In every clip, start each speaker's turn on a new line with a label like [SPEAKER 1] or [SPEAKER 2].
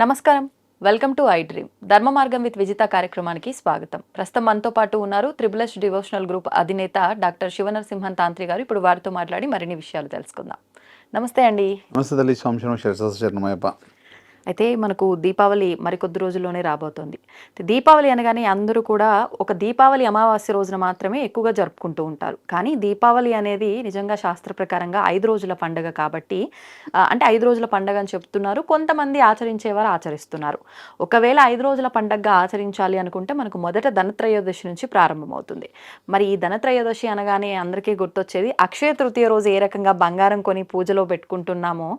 [SPEAKER 1] నమస్కారం. Welcome to I dream. Dharma Margam with Vijitha కార్యక్రమానికి స్వాగతం. ప్రస్తుతం మనతో పాటు ఉన్నారు త్రిబులస్ డివోషనల్ గ్రూప్ అధినేత డాక్టర్ శివనరసింహన్ తాంత్రి గారు. ఇప్పుడు వారితో మాట్లాడి మరిన్ని విషయాలు తెలుసుకుందాం. నమస్తే అండి.
[SPEAKER 2] నమస్తే తల్లి.
[SPEAKER 1] అయితే మనకు దీపావళి మరికొద్ది రోజుల్లోనే రాబోతోంది. దీపావళి అనగానే అందరూ కూడా ఒక దీపావళి అమావాస్య రోజున మాత్రమే ఎక్కువగా జరుపుకుంటూ ఉంటారు. కానీ దీపావళి అనేది నిజంగా శాస్త్ర ప్రకారంగా ఐదు రోజుల పండుగ కాబట్టి అంటే ఐదు రోజుల పండుగ అని చెప్తున్నారు. కొంతమంది ఆచరించేవారు ఆచరిస్తున్నారు. ఒకవేళ ఐదు రోజుల పండుగగా ఆచరించాలి అనుకుంటే మనకు మొదట ధనత్రయోదశి నుంచి ప్రారంభమవుతుంది. మరి ఈ ధనత్రయోదశి అనగానే అందరికీ గుర్తొచ్చేది అక్షయ తృతీయ రోజు ఏ రకంగా బంగారం కొని పూజలో పెట్టుకుంటున్నామో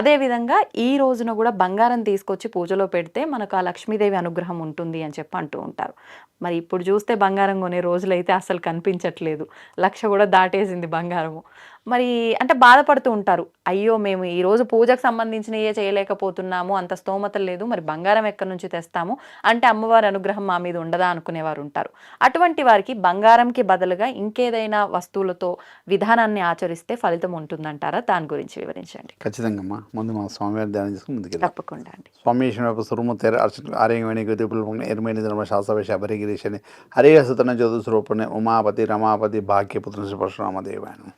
[SPEAKER 1] అదేవిధంగా ఈ రోజున కూడా బంగారం తీసుకొచ్చి పూజలో పెడితే మనకు ఆ లక్ష్మీదేవి అనుగ్రహం ఉంటుంది అని చెప్పి అంటూ ఉంటారు. మరి ఇప్పుడు చూస్తే బంగారం కొనే రోజులైతే అసలు కనిపించట్లేదు. లక్ష కూడా దాటేసింది బంగారము. మరి అంటే బాధపడుతూ ఉంటారు. అయ్యో మేము ఈ రోజు పూజకు సంబంధించినయే చేయలేకపోతున్నాము అంత స్తోమత లేదు మరి బంగారం ఎక్కడి నుంచి తెస్తాము అంటే అమ్మవారి అనుగ్రహం మా మీద ఉండదా అనుకునేవారు ఉంటారు. అటువంటి వారికి బంగారంకి బదులుగా ఇంకేదైనా వస్తువులతో విధానాన్ని ఆచరిస్తే ఫలితం ఉంటుందంటారా? దాని గురించి వివరించండి.
[SPEAKER 2] ఖచ్చితంగా అమ్మా ముందు మా స్వామివారి ధ్యానం చేసుకుని
[SPEAKER 1] తప్పకుండా అండి.
[SPEAKER 2] స్వామి ఈశ్వర సురుము తెర అర్చన ఆర్యంగవేణి గతిపుల ఎరుమేని ధర్మ హరే సుతన ఉమాపతి రమాపతి భాగ్యపుత్ర పరశురామ దేవాయనం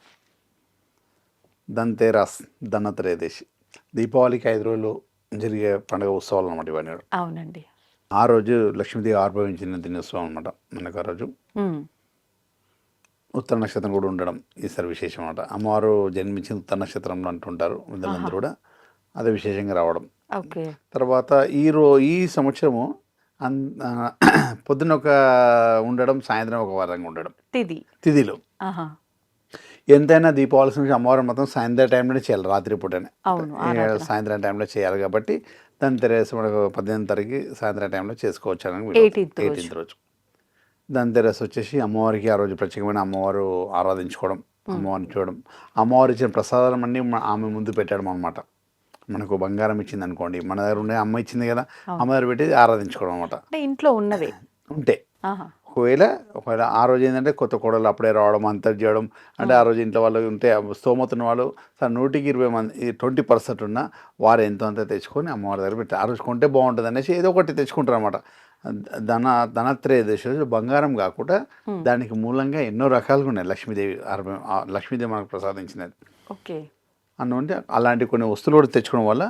[SPEAKER 2] దంతేరాస్ ధనత్రయోదశి. దీపావళికి ఐదు రోజులు జరిగే పండుగ ఉత్సవాలు అనమాట ఇవన్నీ.
[SPEAKER 1] అవునండి.
[SPEAKER 2] ఆ రోజు లక్ష్మీదేవి ఆర్భవించిన దినోత్సవం అనమాట మనకు ఆ రోజు. ఉత్తర నక్షత్రం కూడా ఉండడం ఈసారి విశేషం అనమాట అమ్మవారు జన్మించిన ఉత్తర నక్షత్రంలో అంటుంటారు వీళ్ళందరూ కూడా. అదే విశేషంగా రావడం.
[SPEAKER 1] ఓకే.
[SPEAKER 2] తర్వాత ఈ రో ఈ సంవత్సరము పొద్దున ఒక ఉండడం సాయంత్రం ఒక వారంగా ఉండడం.
[SPEAKER 1] తిది. ఆహా.
[SPEAKER 2] ఎంతైనా దీపావళి నుంచి అమ్మవారు మొత్తం సాయంత్రం టైంలోనే చేయాలి రాత్రి పూటనే.
[SPEAKER 1] అవును
[SPEAKER 2] ఏ,
[SPEAKER 1] ఆరాధన.
[SPEAKER 2] సాయంత్రం టైంలో చేయాలి కాబట్టి దాని తెరేసి మనకు పద్దెనిమిది తారీఖు సాయంత్రం టైంలో చేసుకోవచ్చు అని
[SPEAKER 1] 18th రోజు.
[SPEAKER 2] ఎయిటీన్త్ రోజు. దాని తెరేసి వచ్చేసి అమ్మవారికి ఆ రోజు ప్రత్యేకమైన అమ్మవారు ఆరాధించుకోవడం అమ్మవారిని చూడడం. అమ్మవారు ఇచ్చిన ప్రసాదాలు అన్నీ ఆమె ముందు పెట్టడం అనమాట మనకు బంగారం ఇచ్చింది అనుకోండి మన దగ్గర ఉండే అమ్మ ఇచ్చింది కదా అమ్మ దగ్గర పెట్టి ఆరాధించుకోవడం అనమాట
[SPEAKER 1] ఇంట్లో ఉన్నవే.
[SPEAKER 2] ఉంటే. ఒకవేళ ఒకవేళ ఆ రోజు ఏంటంటే కొత్త కోడలు అప్పుడే రావడం అంతా చేయడం అంటే ఆ రోజు ఇంట్లో వాళ్ళు ఉంటే స్తోమత ఉన్న వాళ్ళు సార్ నూటికి ఇరవై మంది ట్వంటీ పర్సెంట్ ఉన్న వారు ఎంతో అంత తెచ్చుకొని అమ్మవారి దగ్గర పెట్టి ఆ రోజు కొంటే బాగుంటుంది అనేసి ఏదో ఒకటి తెచ్చుకుంటారు అనమాట ధన ధనత్రయోదశి రోజు బంగారం కాకుండా దానికి మూలంగా ఎన్నో రకాలుగా ఉన్నాయి. లక్ష్మీదేవి లక్ష్మీదేవి మనకు ప్రసాదించినది.
[SPEAKER 1] ఓకే.
[SPEAKER 2] అన్నంటే అలాంటి కొన్ని వస్తువులు కూడా తెచ్చుకోవడం వల్ల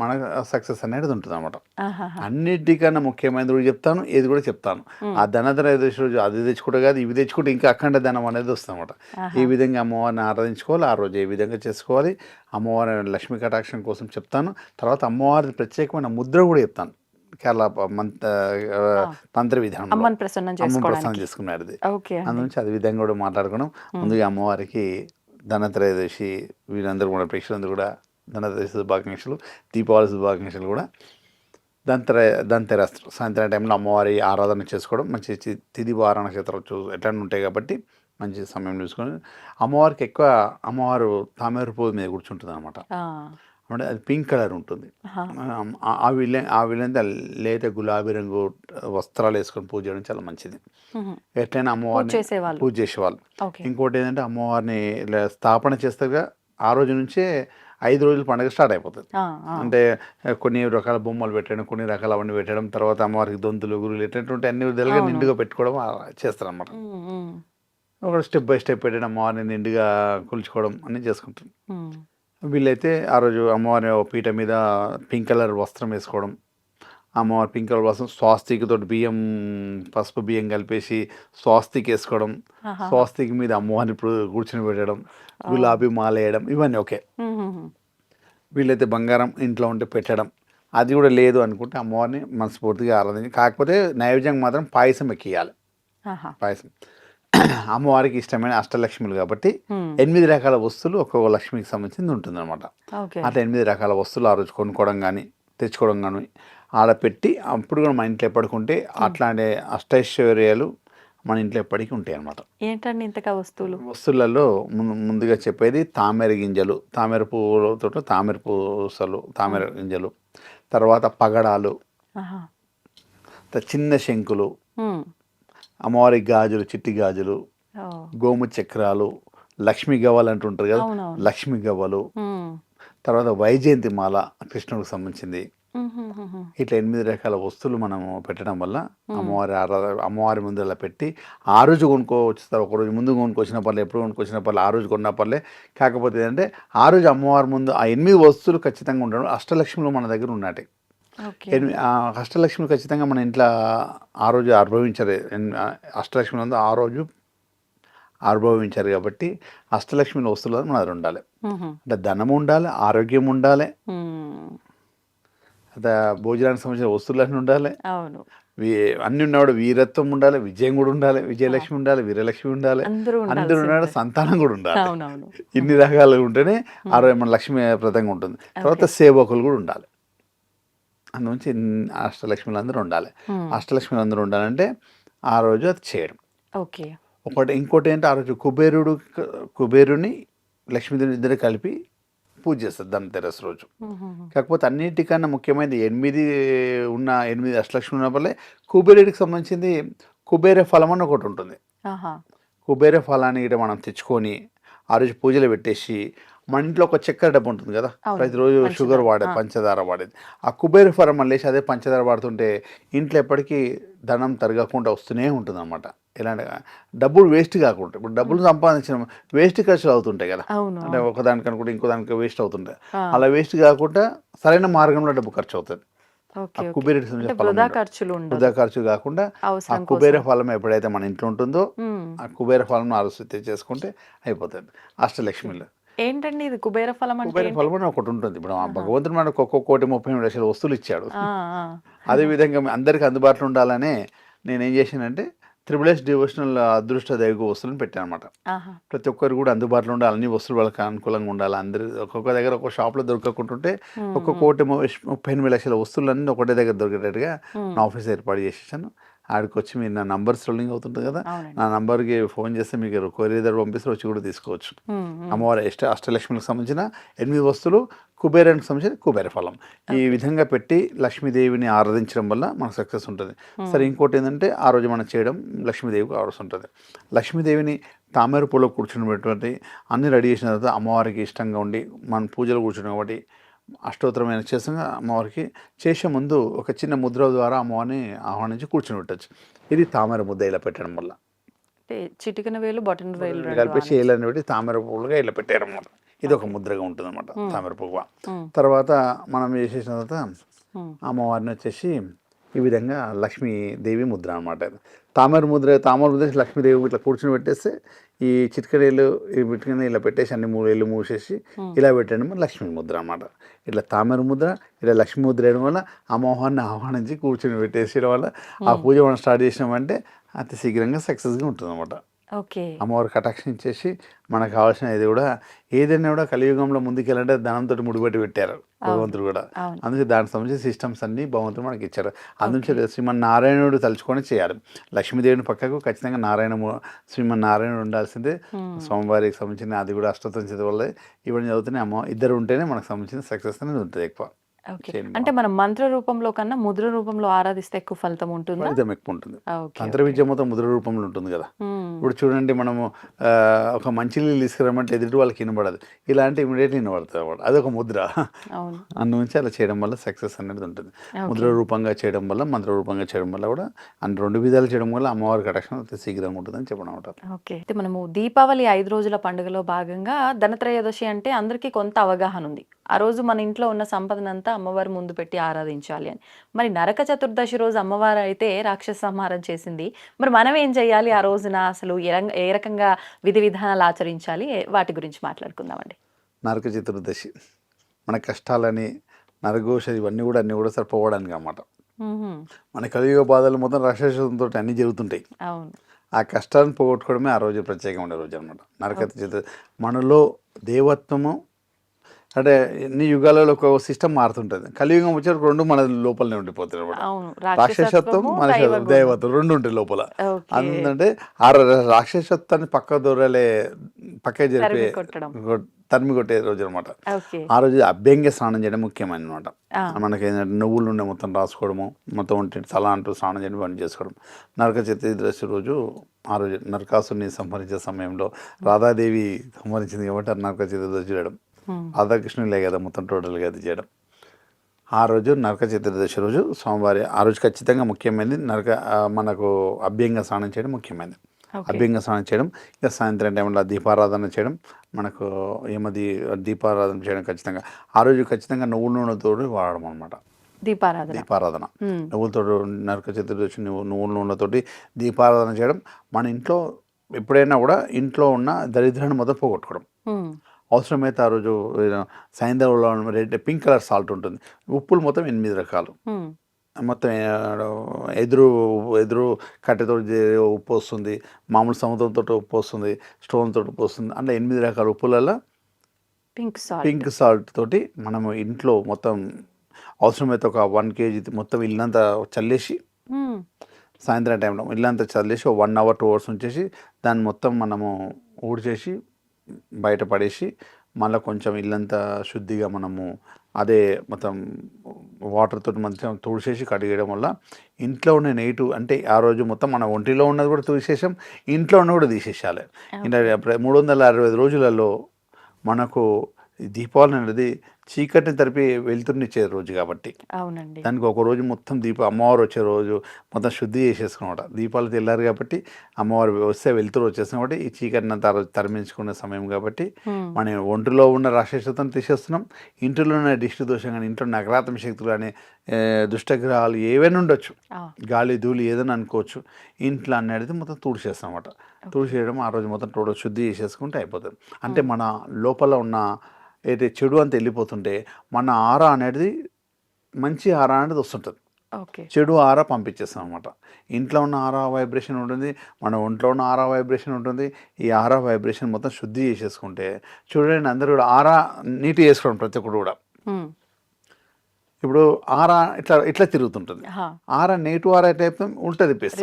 [SPEAKER 2] మనకు సక్సెస్ అనేది ఉంటుంది అనమాట. అన్నిటికన్నా ముఖ్యమైనది కూడా చెప్తాను ఏది కూడా చెప్తాను. ఆ ధనత్రయోదశి రోజు అది తెచ్చుకుంటే కాదు ఇవి తెచ్చుకుంటే ఇంకా అఖండ ధనం అనేది వస్తుంది అనమాట ఈ విధంగా అమ్మవారిని ఆరాధించుకోవాలి ఆ రోజు ఏ విధంగా చేసుకోవాలి అమ్మవారి లక్ష్మీ కటాక్షం కోసం చెప్తాను. తర్వాత అమ్మవారి ప్రత్యేకమైన ముద్ర కూడా చెప్తాను కేరళ తంత్ర విధానం
[SPEAKER 1] అమ్మని ప్రసన్నం
[SPEAKER 2] చేసుకున్నారు అది అందునుంచి అది విధంగా కూడా మాట్లాడుకున్నాం. ముందుగా అమ్మవారికి ధనత్రయోదశి వీరందరూ కూడా ప్రేక్షకులందరూ కూడా ధనత్రయోదశి శుభాకాంక్షలు దీపావళి శుభాకాంక్షలు కూడా దంతర దంతెరస్ సాయంత్రం టైంలో అమ్మవారి ఆరాధన చేసుకోవడం మంచి తిది వార నక్షత్రం చూ ఎట్లా ఉంటాయి కాబట్టి మంచి సమయం చూసుకొని అమ్మవారికి ఎక్కువ అమ్మవారు తామేరు పువ్వు మీద కూర్చుంటుంది అనమాట అంటే అది పింక్ కలర్ ఉంటుంది. ఆ- విలే ఆ విలేంత లేత గులాబీ రంగు వస్త్రాలు వేసుకొని పూజ చేయడం చాలా మంచిది. ఎట్లయినా అమ్మవారిని. పూజ చేసేవాళ్ళు ఇంకోటి ఏంటంటే అమ్మవారిని స్థాపన చేస్తాగా ఆ రోజు నుంచే ఐదు రోజుల పండుగ స్టార్ట్ అయిపోతుంది. అంటే కొన్ని రకాల బొమ్మలు పెట్టడం కొన్ని రకాల అవన్నీ పెట్టడం తర్వాత అమ్మవారికి దొంతులు గురులు ఎటువంటి అన్ని విధాలుగా. నిండుగా పెట్టుకోవడం చేస్తారు అన్నమాట ఒక స్టెప్ బై స్టెప్ పెట్టడం అమ్మవారిని నిండుగా కొలుచుకోవడం అన్నీ చేసుకుంటారు
[SPEAKER 1] ఉమ్.
[SPEAKER 2] వీళ్ళైతే ఆ రోజు అమ్మవారి పీట మీద పింక్ కలర్ వస్త్రం వేసుకోవడం అమ్మవారి పింక్ కలర్ వస్త్రం స్వాస్తిక్ తోటి బియ్యం పసుపు బియ్యం కలిపేసి స్వాస్తిక్ వేసుకోవడం. స్వాస్తిక్ మీద అమ్మవారిని ఇప్పుడు కూర్చుని పెట్టడం గులాబీ మాల వేయడం ఇవన్నీ ఓకే. వీళ్ళైతే బంగారం ఇంట్లో ఉంటే పెట్టడం అది కూడా లేదు అనుకుంటే అమ్మవారిని మనస్ఫూర్తిగా ఆరాధించి కాకపోతే నైవేద్యం మాత్రం పాయసం ఎక్కియాలి. పాయసం అమ్మవారికి ఇష్టమైన అష్టలక్ష్ములు కాబట్టి ఎనిమిది రకాల వస్తువులు ఒక్కొక్క లక్ష్మికి సంబంధించింది ఉంటుంది అనమాట అట్లా ఎనిమిది రకాల వస్తువులు ఆ రోజు కొనుక్కోవడం కానీ తెచ్చుకోవడం కానీ ఆడ పెట్టి అప్పుడు కూడా మన ఇంట్లో ఎప్పటికుంటే అట్లాంటి అష్టైశ్వర్యాలు మన ఇంట్లో ఎప్పటికీ ఉంటాయి అన్నమాట
[SPEAKER 1] ఏంటండి ఇంతగా వస్తువులు?
[SPEAKER 2] వస్తువులలో ముందు- ముందుగా చెప్పేది తామర గింజలు తామర పువ్వులతో తామర పూసలు తామర గింజలు తర్వాత పగడాలు చిన్న శంకులు. అమ్మవారి గాజులు చిట్టి గాజులు. గోము చక్రాలు లక్ష్మీ గవ్వలు అంటుంటారు కదా. లక్ష్మీ గవ్వలు. తర్వాత వైజయంతి మాల కృష్ణుడికి సంబంధించింది. ఇట్లా ఎనిమిది రకాల వస్తువులు మనము పెట్టడం వల్ల అమ్మవారి అమ్మవారి ముందు అలా పెట్టి ఆ రోజు కొనుక్కోవచ్చు ఒక రోజు ముందు కొనుక్కొచ్చిన పర్లే ఎప్పుడు కొనుక్కొచ్చిన పర్లే ఆ రోజు కొన్న పర్లే కాకపోతే ఏంటంటే ఆ రోజు అమ్మవారి ముందు ఆ ఎనిమిది వస్తువులు ఖచ్చితంగా ఉండడం అష్టలక్ష్మిలో మన దగ్గర ఉన్నట్టే అష్టలక్ష్మి ఖచ్చితంగా మన ఇంట్లో ఆ రోజు అనుభవించారు ఎన్- ఆ అష్టలక్ష్మి ఉంది ఆ రోజు అనుభవించారు కాబట్టి అష్టలక్ష్మి వస్తువులు మన దగ్గర ఉండాలి. అంటే ధనం ఉండాలి ఆరోగ్యం ఉండాలి. అదే భోజనానికి సంబంధించిన వస్తువులన్నీ ఉండాలి.
[SPEAKER 1] అవును.
[SPEAKER 2] అన్ని ఉన్నవాడు వీరత్వం ఉండాలి విజయం కూడా ఉండాలి విజయలక్ష్మి ఉండాలి వీరలక్ష్మి ఉండాలి.
[SPEAKER 1] అందరూ
[SPEAKER 2] ఉన్నాడు. సంతానం కూడా ఉండాలి. ఇన్ని రకాలు ఉంటేనే ఆ రోజు మన లక్ష్మీ ప్రదంగా ఉంటుంది. తర్వాత సేవకులు కూడా ఉండాలి. అందుంచి అష్టలక్ష్మిలు అందరూ ఉండాలి. అష్టలక్ష్మిలు అందరూ ఉండాలంటే ఆ రోజు అది చేయడం.
[SPEAKER 1] ఓకే.
[SPEAKER 2] ఒకటి ఇంకోటి ఏంటి ఆ రోజు కుబేరుడు కుబేరుని లక్ష్మీదేవి ఇద్దరు కలిపి పూజ చేస్తారు ధనతెరస్ రోజు. కాకపోతే అన్నిటికన్నా ముఖ్యమైనది ఎనిమిది ఉన్న ఎనిమిది అష్టలక్ష్మి ఉన్న వల్లే కుబేరుడికి సంబంధించింది కుబేర ఫలం అని ఒకటి ఉంటుంది. కుబేర ఫలాన్ని ఇట మనం తెచ్చుకొని ఆ రోజు పూజలు పెట్టేసి మన ఇంట్లో ఒక చక్కెర డబ్బు ఉంటుంది కదా. ప్రతిరోజు. షుగర్ వాడే
[SPEAKER 1] ఆ.
[SPEAKER 2] పంచదార వాడేది. ఆ కుబేర ఫలం మళ్ళీ అదే పంచదార వాడుతుంటే ఇంట్లో ఎప్పటికీ ధనం తరగకుండా వస్తూనే ఉంటుంది అనమాట ఎలాంటి డబ్బులు వేస్ట్ కాకుండా ఇప్పుడు డబ్బులు సంపాదించిన వేస్ట్ ఖర్చులు అవుతుంటాయి కదా? అంటే ఒకదానికి అనుకుంటే ఇంకో దానికి వేస్ట్ అవుతుంటాయి. అలా వేస్ట్ కాకుండా సరైన మార్గంలో డబ్బు ఖర్చు అవుతుంది.
[SPEAKER 1] వృధా
[SPEAKER 2] ఖర్చు కాకుండా ఆ కుబేర ఫలం ఎప్పుడైతే మన ఇంట్లో ఉంటుందో. ఆ కుబేర ఫలం ఆలోచిస్తే చేసుకుంటే అయిపోతుంది. అష్టలక్ష్మిలో.
[SPEAKER 1] ఏంటండి ఇది కుబేర ఫలం అంటే
[SPEAKER 2] కుబేర? ఫలం అని ఒకటి ఉంటుంది ఇప్పుడు భగవంతుడు మనకు ఒక్కొక్క కోటి ముప్పై మూడు లక్షల వస్తువులు ఇచ్చాడు
[SPEAKER 1] ఆ, ఆ.
[SPEAKER 2] అదే విధంగా అందరికి అందుబాటులో ఉండాలనే నేను ఏం చేశానంటే త్రిబుల్ ఎస్ డివోషనల్ అదృష్ట దైవ వస్తువులను పెట్టాను అనమాట. ప్రతి ఒక్కరు కూడా అందుబాటులో ఉండాలి అన్ని వస్తువులు వాళ్ళకి అనుకూలంగా ఉండాలి అందరి ఒక్కొక్క దగ్గర ఒక్కొక్క షాప్లో దొరకకుంటుంటే. ఒక్క కోటి ముప్పై ఎనిమిది లక్షల వస్తువులన్నీ ఒకటే దగ్గర దొరికేటట్టుగా. నా ఆఫీస్ ఏర్పాటు చేసేసాను ఆడికి వచ్చి మీరు నా నంబర్ స్ట్రోలింగ్ అవుతుంది కదా నా నంబర్కి ఫోన్ చేస్తే మీకు కొరియర్ పంపిస్తే వచ్చి కూడా తీసుకోవచ్చు.
[SPEAKER 1] మ్మ్. మ్మ్.
[SPEAKER 2] అమ్మవారి అష్ట అష్టలక్ష్మికి సంబంధించిన ఎనిమిది వస్తువులు కుబేరానికి సంబంధించిన కుబేర ఫలం. ఈ విధంగా పెట్టి లక్ష్మీదేవిని ఆరాధించడం వల్ల మనకు సక్సెస్ ఉంటుంది. సరే ఇంకోటి ఏంటంటే ఆ రోజు మనం చేయడం లక్ష్మీదేవికి కావాల్సి ఉంటుంది. లక్ష్మీదేవిని తామర పూలో కూర్చున్నటువంటి అన్ని రెడీ చేసిన తర్వాత అమ్మవారికి ఇష్టంగా ఉండి మన పూజలు కూర్చున్నాం కాబట్టి అష్టోత్తరమైన చేసంగా అమ్మవారికి చేసే ముందు ఒక చిన్న ముద్ర ద్వారా అమ్మవారిని ఆహ్వానించి కూర్చుని పెట్టచ్చు ఇది తామర ముద్ద ఇలా పెట్టడం వల్ల.
[SPEAKER 1] చిటికెన వేలు బటన్ వేలు
[SPEAKER 2] కలిపేసి ఏలని పెట్టి తామర పువ్వులుగా ఇలా పెట్టారన్నమాట ఇది ఒక ముద్రగా ఉంటుంది అనమాట తామర పువ్వు. తర్వాత మనం చేసేసిన తర్వాత
[SPEAKER 1] మ్మ్.
[SPEAKER 2] అమ్మవారిని వచ్చేసి ఈ విధంగా లక్ష్మీదేవి ముద్ర అనమాట తామర ముద్ర తామర ముద్ర లక్ష్మీదేవి ఇట్లా కూర్చుని పెట్టేస్తే ఈ చిటికడేలు ఈ చిటికని ఇలా పెట్టేసి అన్ని మూడు ఏళ్ళు మూసేసి ఇలా పెట్టడం లక్ష్మీ ముద్ర అనమాట ఇట్లా తామర ముద్ర ఇలా లక్ష్మీ ముద్ర వేయడం వల్ల అమ్మవారిని ఆహ్వానించి కూర్చుని పెట్టేసేయడం వల్ల ఆ పూజ మనం స్టార్ట్ చేసినామంటే అతి శీఘ్రంగా సక్సెస్గా ఉంటుంది అనమాట
[SPEAKER 1] ఓకే.
[SPEAKER 2] అమ్మవారు కటాక్షించేసి మనకు కావాల్సిన ఇది కూడా ఏదైనా కూడా కలియుగంలో ముందుకెళ్ళాలంటే ధనంతో ముడిపెట్టి పెట్టారు భగవంతుడు కూడా. అందుకే దానికి సంబంధించిన సిస్టమ్స్ అన్ని భగవంతుడు మనకి ఇచ్చారు. అందుకే శ్రీమన్ నారాయణుడు తలుచుకొని చేయాలి. లక్ష్మీదేవిని పక్కకు ఖచ్చితంగా నారాయణ శ్రీమన్ నారాయణుడు ఉండాల్సిందే. స్వామివారికి సంబంధించిన అది కూడా అష్టోత్తరం చదివే వల్ల ఇవన్నీ చదువుతున్నాయి అమ్మ ఇద్దరు ఉంటేనే మనకు సంబంధించిన సక్సెస్ అనేది ఉంటుంది ఎక్కువ.
[SPEAKER 1] అంటే మనం మంత్ర రూపంలో కన్నా ముద్ర రూపంలో ఆరాధిస్తే ఎక్కువ ఫలితం ఉంటుందా?
[SPEAKER 2] ఫలితం ఎక్కువ ఉంటుంది. తంత్ర విద్య మొత్తం ముద్ర రూపంలో ఉంటుంది కదా. ఇప్పుడు చూడండి మనము ఒక మంచి నీళ్ళు తీసుకురమ్మంటే ఎదుటి వాళ్ళకి వినబడదు. ఇలాంటి ఇమీడియట్లీ వినబడుతుంది అన్నమాట. అదొక ముద్ర. అందునుంచి అలా చేయడం వల్ల సక్సెస్ అనేది ఉంటుంది. ముద్ర రూపంగా చేయడం వల్ల మంత్ర రూపంగా చేయడం వల్ల కూడా అన్ని రెండు విధాలు చేయడం వల్ల అమ్మవారి కటాక్షం అతి శీఘ్రంగా ఉంటుందని చెప్పడం అనమాట.
[SPEAKER 1] ఓకే. అయితే మనము దీపావళి ఐదు రోజుల పండుగలో భాగంగా ధనత్రయోదశి అంటే అందరికీ కొంత అవగాహన ఉంది. ఆ రోజు మన ఇంట్లో ఉన్న సంపదనంతా అమ్మవారి ముందు పెట్టి ఆరాధించాలి అని. మరి నరక చతుర్దశి రోజు అమ్మవారు అయితే రాక్షస సంహారం చేసింది. మరి మనం ఏం చేయాలి ఆ రోజున? అసలు ఏ రకంగా విధి విధానాలు ఆచరించాలి? వాటి గురించి మాట్లాడుకుందామండి.
[SPEAKER 2] నరక చతుర్దశి. మన కష్టాలని నరఘోష ఇవన్నీ కూడా అన్నీ కూడా సరిపోవడానికి అన్నమాట. మన కలియుగ బాధలు మొత్తం రాక్షసంతో అన్నీ జరుగుతుంటాయి.
[SPEAKER 1] అవును.
[SPEAKER 2] ఆ కష్టాలను పోగొట్టుకోవడమే ఆ రోజు ప్రత్యేకమైన రోజు అనమాట నరక చతుర్దశి. మనలో దేవత్వము అంటే ఎన్ని యుగాలలో ఒక సిస్టమ్ మారుతుంటుంది. కలియుగం వచ్చేటప్పుడు రెండు మన లోపలనే ఉండిపోతుంది రాక్షసత్వం
[SPEAKER 1] దైవగుణము.
[SPEAKER 2] దైవత్వం రెండు ఉంటాయి లోపల. అందుకంటే ఆ రాక్షసత్వాన్ని పక్క దొరలే పక్కే జరిపే
[SPEAKER 1] తరిమి
[SPEAKER 2] కొట్టే రోజు అనమాట ఆ రోజు అభ్యంగ స్నానం చేయడం ముఖ్యమైన అనమాట. మనకి ఏంటంటే నువ్వులు ఉండే మొత్తం రాసుకోవడము మొత్తం ఒంటి తల అంటూ స్నానం చేయడం పని చేసుకోవడం. నరక చతుర్దశి రోజు ఆ రోజు నరకాసుని సంహరించే సమయంలో రాధాదేవి సంహరించింది కాబట్టి ఆ నరక చతుర్దశి చేయడం. రాధాకృష్ణులే కదా మొత్తం టోటల్గా అది చేయడం. ఆ రోజు నరక చతుర్దశి రోజు సోమవారం ఆ రోజు ఖచ్చితంగా ముఖ్యమైనది నరక మనకు అభ్యంగ స్నానం చేయడం ముఖ్యమైనది. అభ్యంగ స్నానం చేయడం ఇంకా సాయంత్రం టైంలో దీపారాధన చేయడం మనకు ఏమది దీపారాధన చేయడం ఖచ్చితంగా. ఆ రోజు ఖచ్చితంగా నువ్వుల నూనెతో వాడడం అనమాట
[SPEAKER 1] దీపారాధన.
[SPEAKER 2] దీపారాధన. నువ్వులతో నరక చతుర్దశి నువ్వు నువ్వుల నూనెతోటి దీపారాధన చేయడం మన ఇంట్లో ఎప్పుడైనా కూడా ఇంట్లో ఉన్న దరిద్రాన్ని మొదలు పోగొట్టుకోవడం. అవసరమైతే ఆ రోజు సైంధవులో రెడ్ పింక్ కలర్ సాల్ట్ ఉంటుంది. ఉప్పులు మొత్తం ఎనిమిది రకాలు. మొత్తం ఎదురు ఎదురు కట్టెతో ఉప్పు వస్తుంది మామూలు సముద్రంతో ఉప్పు వస్తుంది స్టోన్ తోటి ఉప్పు వస్తుంది అంటే ఎనిమిది రకాల ఉప్పులలో
[SPEAKER 1] పింక్ సాల్ట్.
[SPEAKER 2] పింక్ సాల్ట్ తోటి మనము ఇంట్లో మొత్తం అవసరమైతే ఒక వన్ కేజీ మొత్తం ఇల్లంతా చల్లేసి సాయంత్రం టైంలో ఇల్లంతా చల్లేసి వన్ అవర్ టూ అవర్స్ ఉంచేసి దాన్ని మొత్తం మనము ఊడ్చేసి బయట పడేసి మళ్ళీ కొంచెం ఇల్లంతా శుద్ధిగా మనము అదే మొత్తం వాటర్ తోటి మంచిగా తుడిచేసి కడిగేయడం వల్ల ఇంట్లో ఉన్న నెగిటివ్ అంటే ఆ రోజు మొత్తం మన ఒంటిలో ఉన్నది కూడా తీసేసాం ఇంట్లో ఉన్న కూడా తీసేసాలి ఇంకా మూడు వందల అరవై ఐదు రోజులలో మనకు ఈ దీపావళి అనేది చీకటిని తరిపి వెళ్తున్నిచ్చే రోజు కాబట్టి.
[SPEAKER 1] అవునండి.
[SPEAKER 2] దానికి ఒక రోజు మొత్తం దీప అమ్మవారు వచ్చే రోజు మొత్తం శుద్ధి చేసేసుకున్నమాట. దీపాలు తెల్లారు కాబట్టి అమ్మవారు వస్తే వెళ్తురు వచ్చేస్తున్నాం కాబట్టి ఈ చీకటిని రోజు తరిమించుకునే సమయం కాబట్టి మన ఒంటిలో ఉన్న రాక్షసతను తీసేస్తున్నాం. ఇంటిలో ఉన్న దిష్టి దోషం కానీ ఇంట్లో నగరాత్మ శక్తులు కానీ దుష్టగ్రహాలు ఏవైనా ఉండొచ్చు. గాలి ధూళి ఏదైనా అనుకోవచ్చు. ఇంట్లో అనేది మొత్తం తుడిచేస్తాం అన్నమాట తుడిచేయడం ఆ రోజు మొత్తం టోటల్ శుద్ధి చేసేసుకుంటే అయిపోతుంది. అంటే మన లోపల ఉన్న ఏదైతే చెడు అంతా వెళ్ళిపోతుంటే మన ఆర అనేది మంచి ఆర అనేది వస్తుంటుంది.
[SPEAKER 1] ఓకే.
[SPEAKER 2] చెడు ఆరా పంపించేస్తాం అనమాట ఇంట్లో ఉన్న ఆరా వైబ్రేషన్ ఉంటుంది మన ఒంట్లో ఉన్న ఆరా వైబ్రేషన్ ఉంటుంది. ఈ ఆరా వైబ్రేషన్ మొత్తం శుద్ధి చేసేసుకుంటే చూడండి అందరూ కూడా ఆరా నీట్ చేసుకోవడం ప్రతి ఒక్కరు కూడా. ఇప్పుడు ఆరా ఇట్లా ఇట్లా తిరుగుతుంటుంది. ఆరా నెగిటివ్ ఆరా టైప్ ఉల్టా తిప్పేస్తాం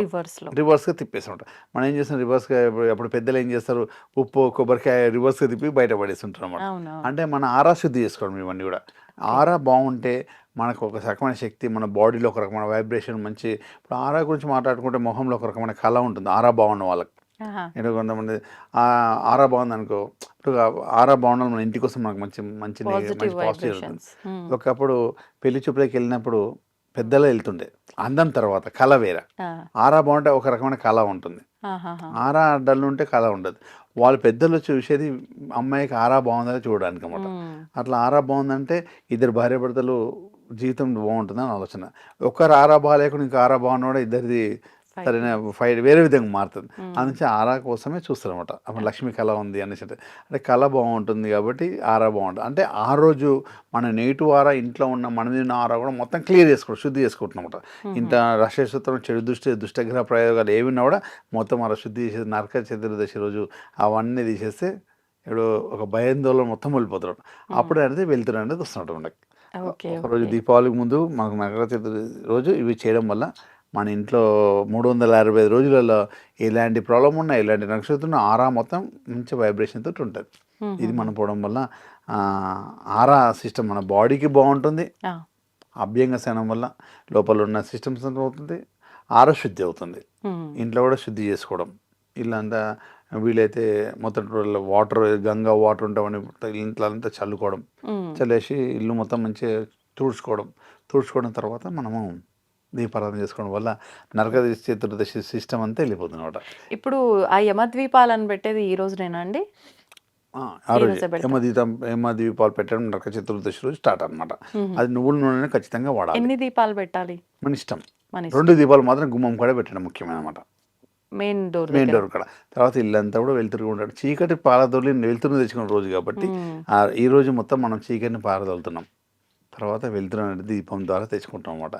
[SPEAKER 2] రివర్స్గా తిప్పేస్తూ ఉంటాం మనం ఏం చేస్తాం? రివర్స్గా ఇప్పుడు అప్పుడు పెద్దలు ఏం చేస్తారు? ఉప్పు కొబ్బరికాయ రివర్స్గా తిప్పి బయట పడేస్తుంటారు అన్నమాట.
[SPEAKER 1] అవును
[SPEAKER 2] అంటే మన ఆరా శుద్ధి చేసుకోవడం ఇవన్నీ కూడా. ఆరా బాగుంటే మనకు ఒక రకమైన శక్తి మన బాడీలో ఒక రకమైన వైబ్రేషన్ మంచి ఇప్పుడు ఆరా గురించి మాట్లాడుకుంటే మొహంలో ఒక రకమైన కళ ఉంటుంది. ఆరా బాగున్న వాళ్ళకి. ఏదో కొంతమంది ఆ ఆరా బాగుంది అనుకో ఇప్పుడు ఆరా బాగుండాలి మన ఇంటి కోసం మనకు మంచి మంచి
[SPEAKER 1] పాజిటివ్
[SPEAKER 2] మంచి
[SPEAKER 1] ఉమ్,
[SPEAKER 2] ఒకప్పుడు పెళ్ళి చూపులకు వెళ్ళినప్పుడు పెద్దలు వెళ్తుండే. అందం తర్వాత కళ వేరే. ఆరా బాగుంటే ఒక రకమైన కళ ఉంటుంది. ఆరా అడ్డలు ఉంటే కళ ఉండదు. వాళ్ళు పెద్దలు చూసేది అమ్మాయికి ఆరా బాగుందని చూడడానికి అన్నమాట
[SPEAKER 1] ఉమ్,
[SPEAKER 2] అట్లా ఆరా బాగుందంటే ఇద్దరు భార్య భర్తలు జీవితం బాగుంటుందని ఆలోచన. ఒక్కరు ఆరా బాగాలేకుండా ఇంకా ఆరా బాగున్నా ఇద్దరిది
[SPEAKER 1] Fight.
[SPEAKER 2] సరైన ఫైట్ వేరే విధంగా మారుతుంది.
[SPEAKER 1] ఉమ్,
[SPEAKER 2] అందుకే ఆరా కోసమే చూస్తారన్నమాట. అప్పుడు లక్ష్మి కళ ఉంది అనేసి. అంటే అంటే కళ బాగుంటుంది కాబట్టి ఆరా బాగుంటుంది. అంటే ఆ రోజు మన నెగిటివ్ ఆరా ఇంట్లో ఉన్న మన మీద ఉన్న ఆరా కూడా మొత్తం క్లియర్ చేసుకోవడం శుద్ధి చేసుకుంటున్నమాట ఇంత రక్షసూత్రం చెడు దృష్టి దుష్టగ్రహ ప్రయోగాలు ఏవి ఉన్నా కూడా మొత్తం అలా శుద్ధి చేసేది నరక చతుర్దశి రోజు అవన్నీ తీసేస్తే ఇప్పుడు ఒక భయాందోళన మొత్తం వెళ్ళిపోతున్నాడు అప్పుడు అనేది వెళ్తున్నా అనేది వస్తున్నాడు మనకి.
[SPEAKER 1] ఓకే
[SPEAKER 2] ఒక రోజు
[SPEAKER 1] ఓకే.
[SPEAKER 2] దీపావళికి ముందు మనకు నరక చతుర్దశి రోజు ఇవి చేయడం వల్ల మన ఇంట్లో మూడు వందల అరవై ఐదు రోజులలో ఎలాంటి ప్రాబ్లం ఉన్నా ఎలాంటి నక్షత్రం ఆరా మొత్తం మంచి వైబ్రేషన్ తోటి ఉంటుంది. ఇది మనం పోవడం వల్ల ఆరా సిస్టమ్ మన బాడీకి బాగుంటుంది. అభ్యంగ స్నానం వల్ల లోపల ఉన్న సిస్టమ్స్ అంతా అవుతుంది. ఆర శుద్ధి అవుతుంది. ఇంట్లో కూడా శుద్ధి చేసుకోవడం. ఇల్లంతా వీలైతే మొత్తం వాటర్ గంగా వాటర్ ఉంటామని ఇంట్లో అంతా చల్లుకోవడం. చల్లేసి ఇల్లు మొత్తం మంచిగా తుడుచుకోవడం. తుడుచుకోవడం తర్వాత మనము దీపారాధన చేసుకోవడం వల్ల నరక చతుర్దశి సిస్టమ్ అంతా వెళ్ళిపోతుంది అనమాట.
[SPEAKER 1] ఇప్పుడు ఆ యమద్వీపాలను పెట్టేది ఈ రోజునేనా అండి?
[SPEAKER 2] ఆ రోజు
[SPEAKER 1] రోజే. పెడతాం.
[SPEAKER 2] యమ దీపం యమ దీపాలు పెట్టడం నరక చతుర్దశి రోజు స్టార్ట్ అనమాట అది నువ్వుల నూనె ఖచ్చితంగా వాడాలి.
[SPEAKER 1] ఎన్ని దీపాలు పెట్టాలి?
[SPEAKER 2] మన ఇష్టం.
[SPEAKER 1] మన
[SPEAKER 2] రెండు దీపాలు మాత్రం గుమ్మం కూడా పెట్టడం ముఖ్యమైన అనమాట
[SPEAKER 1] మెయిన్ డోర్
[SPEAKER 2] మెయిన్ డోర్ కూడా. తర్వాత ఇల్లంతా కూడా వెళ్తురు ఉంటాడు. చీకటి పారదోలి వెళ్తురు తెచ్చుకున్న రోజు కాబట్టి ఈ రోజు మొత్తం మనం చీకటిని పారదోలుతున్నాం. తర్వాత వెళ్తురు అనేది దీపం ద్వారా తెచ్చుకుంటాం అనమాట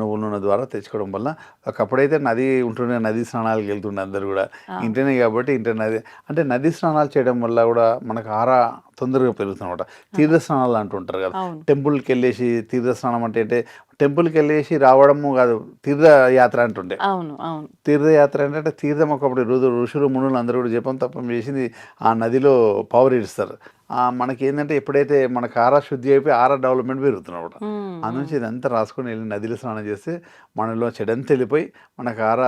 [SPEAKER 2] నువ్వుల నూనె ద్వారా తెచ్చుకోవడం వల్ల ఒకప్పుడైతే నది ఉంటుండే నది స్నానాలకు వెళ్తుండే అందరు కూడా. ఇంటనే కాబట్టి ఇంట నది అంటే నది స్నానాలు చేయడం వల్ల కూడా మనకు ఆరా తొందరగా పెరుగుతుంది అనమాట తీర్థ స్నానాలు అంటుంటారు కదా. టెంపుల్కి వెళ్ళేసి తీర్థ స్నానం అంటే అంటే టెంపుల్కి వెళ్ళేసి రావడము కాదు తీర్థ యాత్ర అంటుండే.
[SPEAKER 1] అవును అవును.
[SPEAKER 2] తీర్థయాత్ర ఏంటంటే తీర్థం ఒకప్పుడు ఋతు ఋషులు మునులు అందరూ కూడా జపం తప్పం చేసింది ఆ నదిలో పవర్ ఇస్తారు ఆ, మనకి ఏంటంటే ఎప్పుడైతే మనకు ఆరా శుద్ధి అయిపోయి ఆరా డెవలప్మెంట్ పెరుగుతున్నమాట. అందునుంచి ఇదంతా రాసుకొని వెళ్ళి నదిలో స్నానం చేస్తే మనలో చెడంతా వెళ్ళిపోయి మనకు ఆర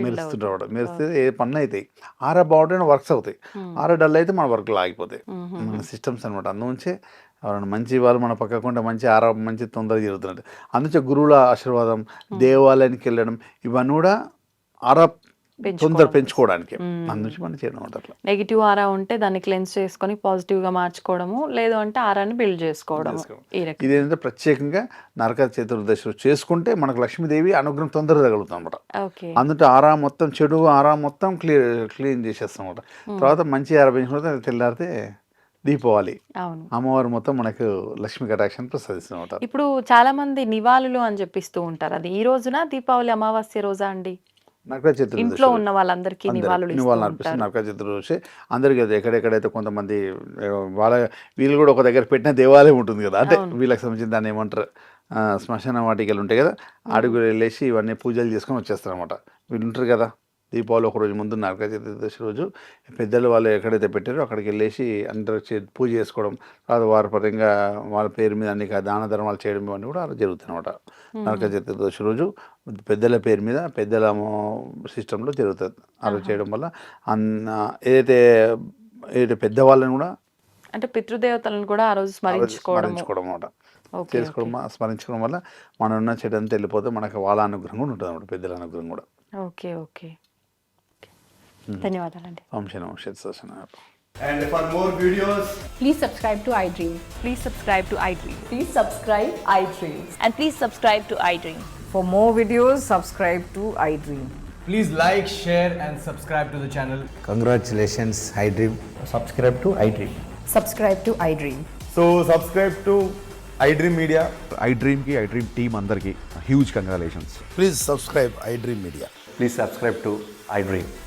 [SPEAKER 2] మెరుస్తుంటాడు మెరిస్తే ఏ పనులు అవుతాయి ఆర బాగుంటే వర్క్స్ అవుతాయి. ఆర డల్ అయితే మన వర్క్లు ఆగిపోతాయి మన సిస్టమ్స్ అనమాట అందుంచే ఎవరైనా మంచి వాళ్ళు మన పక్కకుండా మంచి ఆరా మంచి తొందరగా జరుగుతున్నట్టు. అందుచే గురువుల ఆశీర్వాదం దేవాలయానికి వెళ్ళడం ఇవన్నీ కూడా ఆరా తొందర పెంచుకోవడానికి. అందుంచి మనం చేయడం అట్లా.
[SPEAKER 1] నెగిటివ్ ఆరా ఉంటే దాన్ని క్లెన్స్ చేసుకొని పాజిటివ్గా మార్చుకోవడము లేదు అంటే ఆరాని బిల్డ్
[SPEAKER 2] చేసుకోవడం.
[SPEAKER 1] రకం
[SPEAKER 2] ఇదేంటంటే ప్రత్యేకంగా నరక చతుర్దశి చేసుకుంటే మనకు లక్ష్మీదేవి అనుగ్రహం తొందరగా తగులుతాం అనమాట అందుకే ఆరా మొత్తం చెడు ఆరా మొత్తం క్లియర్ క్లీన్ చేసేస్తాం అనమాట తర్వాత మంచి ఆరా పెంచుకుంటే తెల్లారితే దీపావళి.
[SPEAKER 1] అవును.
[SPEAKER 2] అమ్మవారు మొత్తం మనకు లక్ష్మీ కటాక్షాన్ని ప్రసాదిస్తూ ఉంటారు
[SPEAKER 1] ఇప్పుడు చాలా మంది నివాళులు అని చెప్పిస్తూ ఉంటారు. అది ఈ రోజున దీపావళి అమావాస్య రోజా అండి?
[SPEAKER 2] నరక చతుర్దశి
[SPEAKER 1] ఇంట్లో. ఉన్న వాళ్ళందరికీ నివాళులు
[SPEAKER 2] నివాళులు నరక చతుర్దశి అందరికీ అది ఎక్కడెక్కడైతే కొంతమంది వాళ్ళ వీళ్ళు కూడా ఒక దగ్గర పెట్టిన దేవాలయం ఉంటుంది కదా. అంటే వీళ్ళకి సంబంధించిన దాన్ని ఏమంటారు? శ్మశాన వాటికలు ఉంటాయి కదా. అడుగులు వెళ్ళేసి ఇవన్నీ పూజలు చేసుకొని వచ్చేస్తారు అనమాట వీళ్ళు ఉంటారు కదా. దీపావళి ఒక రోజు ముందు నరక చతుర్దశి రోజు పెద్దలు వాళ్ళు ఎక్కడైతే పెట్టారో అక్కడికి వెళ్ళేసి అందరూ పూజ చేసుకోవడం తర్వాత వారి పరంగా వాళ్ళ పేరు మీద అన్ని దాన ధర్మాలు చేయడం ఇవన్నీ కూడా అలా జరుగుతాయి అనమాట నరక చతుర్దశి రోజు పెద్దల పేరు మీద పెద్దల సిస్టంలో జరుగుతుంది. అలా చేయడం వల్ల అన్న ఏదైతే ఏదైతే పెద్దవాళ్ళని కూడా
[SPEAKER 1] అంటే పితృదేవతలను కూడా ఆ రోజు
[SPEAKER 2] స్మరించుకోవడం అనమాట చేసుకోవడం స్మరించుకోవడం వల్ల మనం ఉన్న చెడంతా వెళ్ళిపోతే మనకు వాళ్ళ అనుగ్రహం కూడా ఉంటుంది అనమాట పెద్దల అనుగ్రహం కూడా.
[SPEAKER 1] Okay okay. ధన్యవాదాలండి
[SPEAKER 2] ఓం శని ఓం శని సోషణ
[SPEAKER 3] And for more videos,
[SPEAKER 4] Please subscribe to iDream.
[SPEAKER 5] Please subscribe to iDream.
[SPEAKER 4] Please subscribe iDream.
[SPEAKER 5] And please subscribe to iDream.
[SPEAKER 6] For more videos, subscribe to iDream.
[SPEAKER 3] please like, share, and subscribe to the channel.
[SPEAKER 7] Congratulations, iDream.
[SPEAKER 3] Subscribe to iDream.
[SPEAKER 4] Subscribe to iDream.
[SPEAKER 3] So, subscribe to iDream Media.
[SPEAKER 8] డ్రీమ్కి I dream team అందరికీ huge congratulations
[SPEAKER 9] Please subscribe iDream Media.
[SPEAKER 7] Please subscribe to iDream.